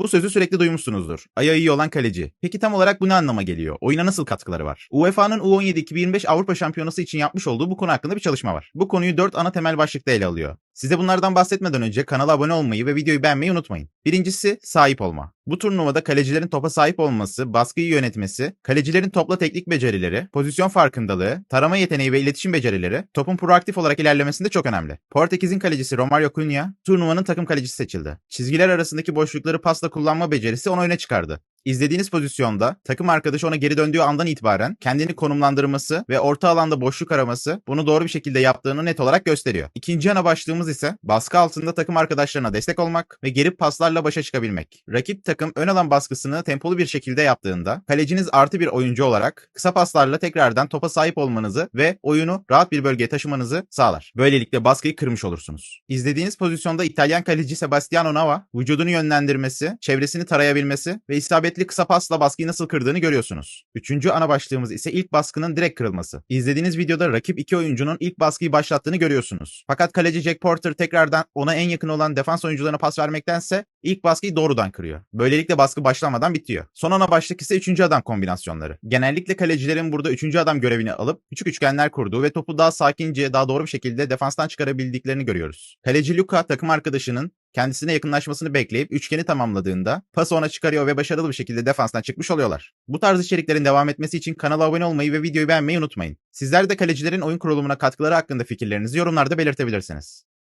Bu sözü sürekli duymuşsunuzdur. Ayağı iyi olan kaleci. Peki tam olarak bu ne anlama geliyor? Oyuna nasıl katkıları var? UEFA'nın U17 2025 Avrupa Şampiyonası için yapmış olduğu bu konu hakkında bir çalışma var. Bu konuyu 4 ana temel başlıkta ele alıyor. Size bunlardan bahsetmeden önce kanala abone olmayı ve videoyu beğenmeyi unutmayın. Birincisi sahip olma. Bu turnuvada kalecilerin topa sahip olması, baskıyı yönetmesi, kalecilerin topla teknik becerileri, pozisyon farkındalığı, tarama yeteneği ve iletişim becerileri topun proaktif olarak ilerlemesinde çok önemli. Portekiz'in kalecisi Romario Cunha turnuvanın takım kalecisi seçildi. Çizgiler arasındaki boşlukları pasla kullanma becerisi onu öne çıkardı. İzlediğiniz pozisyonda takım arkadaşı ona geri döndüğü andan itibaren kendini konumlandırması ve orta alanda boşluk araması bunu doğru bir şekilde yaptığını net olarak gösteriyor. İkinci ana başlığımız ise baskı altında takım arkadaşlarına destek olmak ve geri paslarla başa çıkabilmek. Rakip takım ön alan baskısını tempolu bir şekilde yaptığında kaleciniz artı bir oyuncu olarak kısa paslarla tekrardan topa sahip olmanızı ve oyunu rahat bir bölgeye taşımanızı sağlar. Böylelikle baskıyı kırmış olursunuz. İzlediğiniz pozisyonda İtalyan kaleci Sebastiano Nava vücudunu yönlendirmesi, çevresini tarayabilmesi ve isabetli kısa pasla baskıyı nasıl kırdığını görüyorsunuz. Üçüncü ana başlığımız ise ilk baskının direkt kırılması. İzlediğiniz videoda rakip iki oyuncunun ilk baskıyı başlattığını görüyorsunuz. Fakat kaleci Jack Porter tekrardan ona en yakın olan defans oyuncularına pas vermektense ilk baskıyı doğrudan kırıyor. Böylelikle baskı başlamadan bitiyor. Son ana başlık ise üçüncü adam kombinasyonları. Genellikle kalecilerin burada üçüncü adam görevini alıp küçük üçgenler kurduğu ve topu daha sakince, daha doğru bir şekilde defanstan çıkarabildiklerini görüyoruz. Kaleci Luka takım arkadaşının kendisine yakınlaşmasını bekleyip üçgeni tamamladığında pası ona çıkarıyor ve başarılı bir şekilde defanstan çıkmış oluyorlar. Bu tarz içeriklerin devam etmesi için kanala abone olmayı ve videoyu beğenmeyi unutmayın. Sizler de kalecilerin oyun kurulumuna katkıları hakkında fikirlerinizi yorumlarda belirtebilirsiniz.